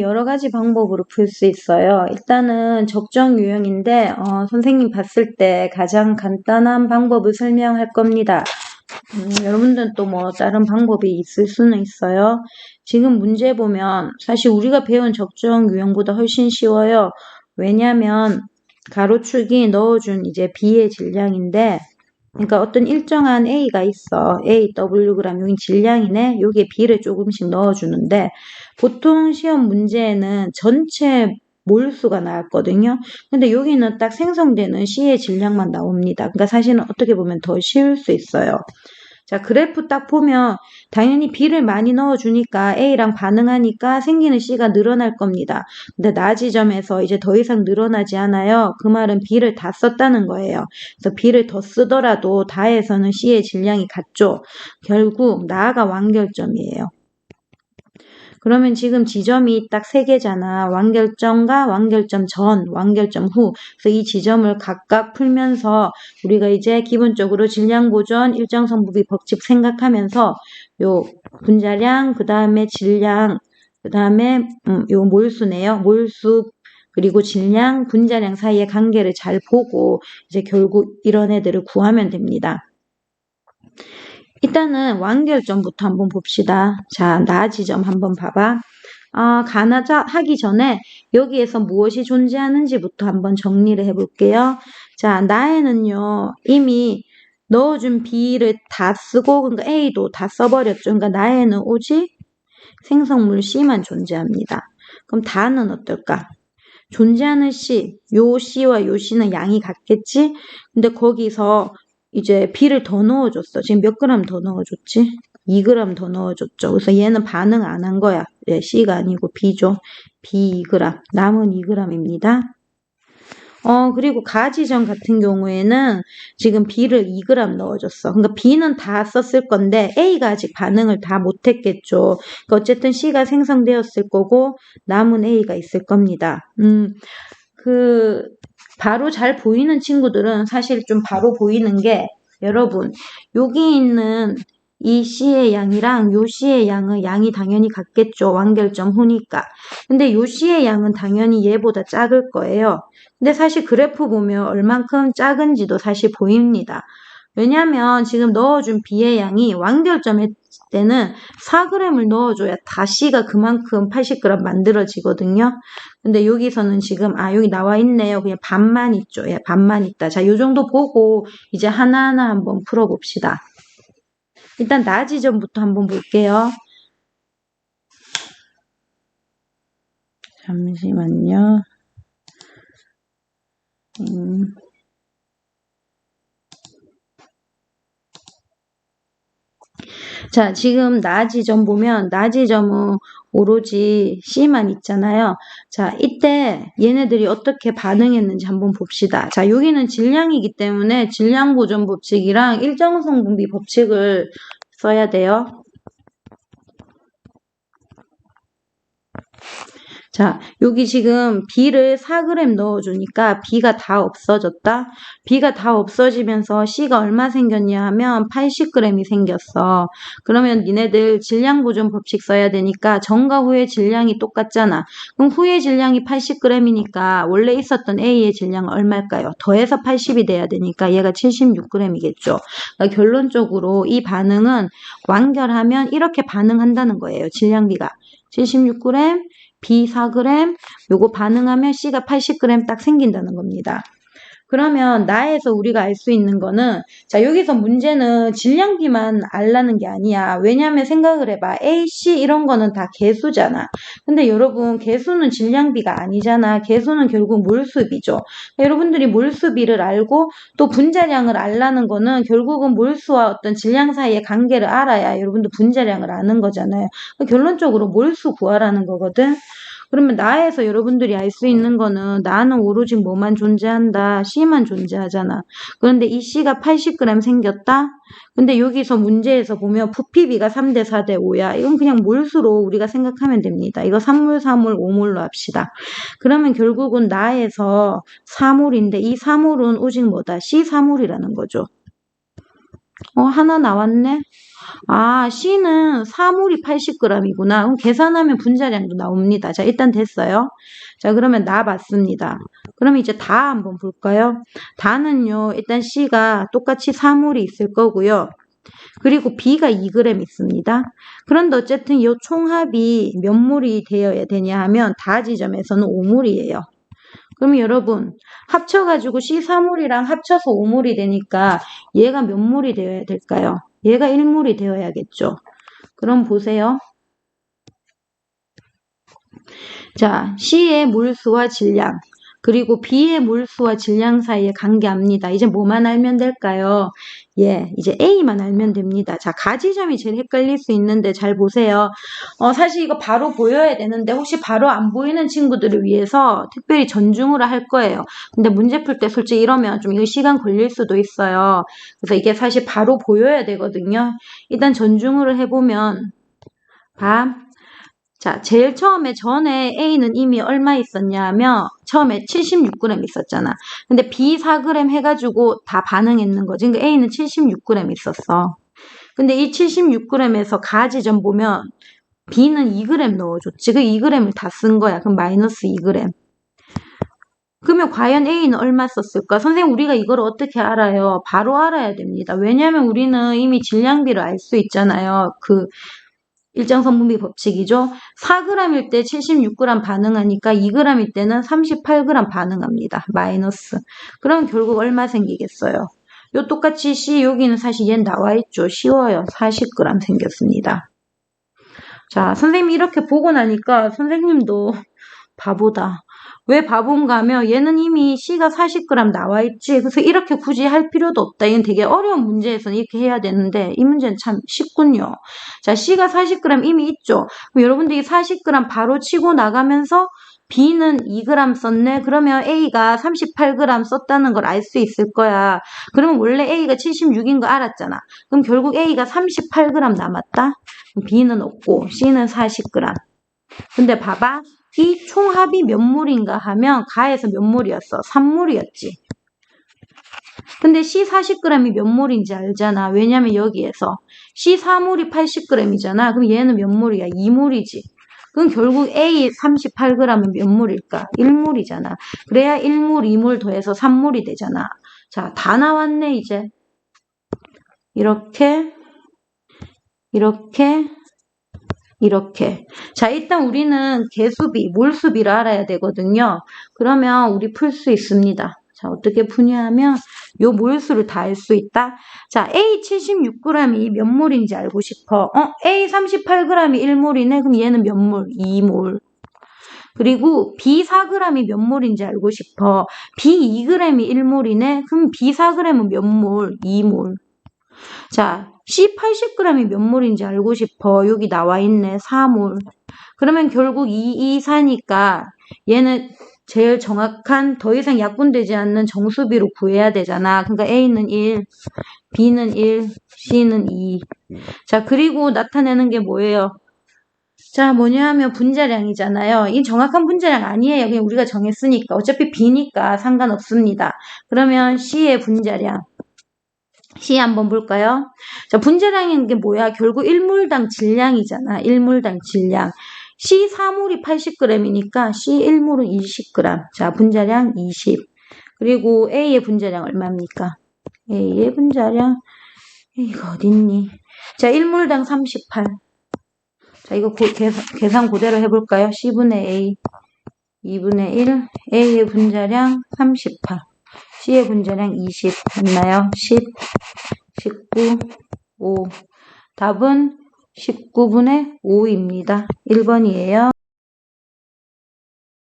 여러 가지 방법으로 풀 수 있어요. 일단은 적정 유형인데 어, 선생님 봤을 때 가장 간단한 방법을 설명할 겁니다. 음, 여러분들은 또 뭐 다른 방법이 있을 수는 있어요. 지금 문제 보면 사실 우리가 배운 적정 유형보다 훨씬 쉬워요. 왜냐하면 가로축이 넣어준 이제 B의 질량인데 그러니까 어떤 일정한 A가 있어. A, W 그램 여기 질량이네. 여기에 B를 조금씩 넣어주는데 보통 시험 문제에는 전체 몰수가 나왔거든요. 근데 여기는 딱 생성되는 C의 질량만 나옵니다. 그러니까 사실은 어떻게 보면 더 쉬울 수 있어요. 자, 그래프 딱 보면 당연히 B를 많이 넣어주니까 A랑 반응하니까 생기는 C가 늘어날 겁니다. 근데 나 지점에서 이제 더 이상 늘어나지 않아요. 그 말은 B를 다 썼다는 거예요. 그래서 B를 더 쓰더라도 다에서는 C의 질량이 같죠. 결국 나가 완결점이에요. 그러면 지금 지점이 딱 세 개잖아. 완결점과 완결점 전, 완결점 후. 그래서 이 지점을 각각 풀면서 우리가 이제 기본적으로 질량 보존, 일정 성분비 법칙 생각하면서 요 분자량, 그 다음에 질량, 그 다음에 음, 요 몰수네요. 몰수 그리고 질량, 분자량 사이의 관계를 잘 보고 이제 결국 이런 애들을 구하면 됩니다. 일단은 완결점부터 한번 봅시다. 자, 나 지점 한번 봐봐. 아, 가나자 하기 전에 여기에서 무엇이 존재하는지부터 한번 정리를 해볼게요. 자, 나에는요, 이미 넣어준 B를 다 쓰고, 그러니까 A도 다 써버렸죠. 그러니까 나에는 오직 생성물 C만 존재합니다. 그럼 다는 어떨까? 존재하는 C, 요 C와 요 C는 양이 같겠지? 근데 거기서 이제 B를 더 넣어줬어. 지금 몇 그램 더 넣어줬지? 2g 더 넣어줬죠. 그래서 얘는 반응 안 한 거야. 예, C가 아니고 B죠. B 2g. 남은 2g입니다. 어, 그리고 가지점 같은 경우에는 지금 B를 2g 넣어줬어. 그러니까 B는 다 썼을 건데 A가 아직 반응을 다 못했겠죠. 그러니까 어쨌든 C가 생성되었을 거고 남은 A가 있을 겁니다. 음, 그 바로 잘 보이는 친구들은 사실 좀 바로 보이는 게 여러분 여기 있는 이 C의 양이랑 요 C의 양은 양이 당연히 같겠죠. 완결점 후니까. 근데 요 C의 양은 당연히 얘보다 작을 거예요. 근데 사실 그래프 보면 얼만큼 작은지도 사실 보입니다. 왜냐면 지금 넣어준 B의 양이 완결점에 때는 4g을 넣어줘야 다시가 그만큼 80g 만들어지거든요. 근데 여기서는 지금 아 여기 나와 있네요. 그냥 반만 있죠. 예, 반만 있다. 자, 요 정도 보고 이제 하나하나 한번 풀어봅시다. 일단 나 지점부터 한번 볼게요. 잠시만요. 음. 자, 지금 나 지점 보면 나 지점은 오로지 C만 있잖아요. 자, 이때 얘네들이 어떻게 반응했는지 한번 봅시다. 자, 여기는 질량이기 때문에 질량 보존 법칙이랑 일정성 분비 법칙을 써야 돼요. 자, 여기 지금 B를 4g 넣어주니까 B가 다 없어졌다. B가 다 없어지면서 C가 얼마 생겼냐 하면 80g이 생겼어. 그러면 니네들 질량 보존 법칙 써야 되니까 전과 후의 질량이 똑같잖아. 그럼 후의 질량이 80g이니까 원래 있었던 A의 질량은 얼마일까요? 더해서 80이 돼야 되니까 얘가 76g이겠죠. 그러니까 결론적으로 이 반응은 완결하면 이렇게 반응한다는 거예요. 질량비가. 76g B 4g, 요거 반응하면 C가 80g 딱 생긴다는 겁니다. 그러면 나에서 우리가 알 수 있는 거는 자 여기서 문제는 질량비만 알라는 게 아니야. 왜냐하면 생각을 해봐. A, C 이런 거는 다 개수잖아. 근데 여러분 개수는 질량비가 아니잖아. 개수는 결국 몰수비죠. 여러분들이 몰수비를 알고 또 분자량을 알라는 거는 결국은 몰수와 어떤 질량 사이의 관계를 알아야 여러분들 분자량을 아는 거잖아요. 결론적으로 몰수 구하라는 거거든. 그러면 나에서 여러분들이 알 수 있는 거는 나는 오로지 뭐만 존재한다. C만 존재하잖아. 그런데 이 C가 80g 생겼다? 근데 여기서 문제에서 보면 부피비가 3대 4대 5야. 이건 그냥 몰수로 우리가 생각하면 됩니다. 이거 3몰, 4몰, 5몰로 합시다. 그러면 결국은 나에서 4몰인데 이 4몰은 오직 뭐다? C 4몰이라는 거죠. 어, 하나 나왔네. 아, C는 사물이 80g이구나. 그럼 계산하면 분자량도 나옵니다. 자, 일단 됐어요. 자, 그러면 나 봤습니다. 그럼 이제 다 한번 볼까요? 다는요, 일단 C가 똑같이 사물이 있을 거고요. 그리고 B가 2g 있습니다. 그런데 어쨌든 이 총합이 몇 몰이 되어야 되냐 하면 다 지점에서는 5몰이에요. 그럼 여러분 합쳐가지고 C4몰이랑 합쳐서 5몰이 되니까 얘가 몇 몰이 되어야 될까요? 얘가 1몰이 되어야겠죠. 그럼 보세요. 자, C의 몰수와 질량 그리고 B의 몰수와 질량 사이의 관계합니다. 이제 뭐만 알면 될까요? 예, 이제 A만 알면 됩니다. 자, 가지점이 제일 헷갈릴 수 있는데 잘 보세요. 어, 사실 이거 바로 보여야 되는데 혹시 바로 안 보이는 친구들을 위해서 특별히 전중으로 할 거예요. 근데 문제 풀 때 솔직히 이러면 좀 이거 시간 걸릴 수도 있어요. 그래서 이게 사실 바로 보여야 되거든요. 일단 전중으로 해보면 봐. 자, 제일 처음에 전에 A는 이미 얼마 있었냐면 처음에 76g 있었잖아. 근데 B 4g 해가지고 다 반응했는 거지. 그러니까 A는 76g 있었어. 근데 이 76g에서 가지 점 보면 B는 2g 넣어줬지. 그 2g을 다 쓴 거야. 그럼 마이너스 2g. 그러면 과연 A는 얼마 썼을까? 선생님 우리가 이걸 어떻게 알아요? 바로 알아야 됩니다. 왜냐하면 우리는 이미 질량비를 알 수 있잖아요. 그 일정 성분비 법칙이죠. 4g일 때 76g 반응하니까 2g일 때는 38g 반응합니다. 마이너스. 그럼 결국 얼마 생기겠어요? 요 똑같이 C 여기는 사실 얘 나와 있죠. 쉬워요. 40g 생겼습니다. 자, 선생님이 이렇게 보고 나니까 선생님도 바보다. 왜 바본가 하면 얘는 이미 C가 40g 나와 있지. 그래서 이렇게 굳이 할 필요도 없다. 이건 되게 어려운 문제에서는 이렇게 해야 되는데 이 문제는 참 쉽군요. 자, C가 40g 이미 있죠. 여러분들이 40g 바로 치고 나가면서 B는 2g 썼네. 그러면 A가 38g 썼다는 걸 알 수 있을 거야. 그러면 원래 A가 76인 거 알았잖아. 그럼 결국 A가 38g 남았다. B는 없고 C는 40g. 근데 봐봐. 이 총합이 몇 몰인가 하면 가에서 몇 몰이었어? 3몰이었지. 근데 C 40g이 몇 몰인지 알잖아. 왜냐면 여기에서 C 4몰이 80g이잖아. 그럼 얘는 몇 몰이야? 2몰이지. 그럼 결국 A 38g은 몇 몰일까? 1몰이잖아. 그래야 1몰, 2몰 더해서 3몰이 되잖아. 자, 다 나왔네, 이제. 이렇게, 이렇게, 이렇게. 자, 일단 우리는 개수비, 몰수비를 알아야 되거든요. 그러면 우리 풀 수 있습니다. 자, 어떻게 푸냐 하면 요 몰수를 다 알 수 있다. 자, A 76g이 몇 몰인지 알고 싶어. 어, A 38g이 1몰이네. 그럼 얘는 몇 몰? 2몰. 그리고 B 4g이 몇 몰인지 알고 싶어. B 2g이 1몰이네. 그럼 B 4g은 몇 몰? 2몰. 자, C 80g이 몇 몰인지 알고 싶어. 여기 나와 있네. 4몰. 그러면 결국 2, 2, 4니까 얘는 제일 정확한 더 이상 약분되지 않는 정수비로 구해야 되잖아. 그러니까 A는 1, B는 1, C는 2. 자, 그리고 나타내는 게 뭐예요? 자, 뭐냐 하면 분자량이잖아요. 이 정확한 분자량 아니에요. 그냥 우리가 정했으니까. 어차피 B니까 상관없습니다. 그러면 C의 분자량. C 한번 볼까요? 자, 분자량인 게 뭐야? 결국 1몰당 질량이잖아. 1몰당 질량. C 4몰이 80g이니까 C 1몰은 20g. 자, 분자량 20. 그리고 A의 분자량 얼마입니까? A의 분자량 이거 어딨니? 자, 1몰당 38. 자, 이거 고, 계산, 계산 그대로 해볼까요? C분의 A 2분의 1 A의 분자량 38 C의 분자량 20 맞나요? 10 19 5 답은 19분의 5입니다. 1번이에요.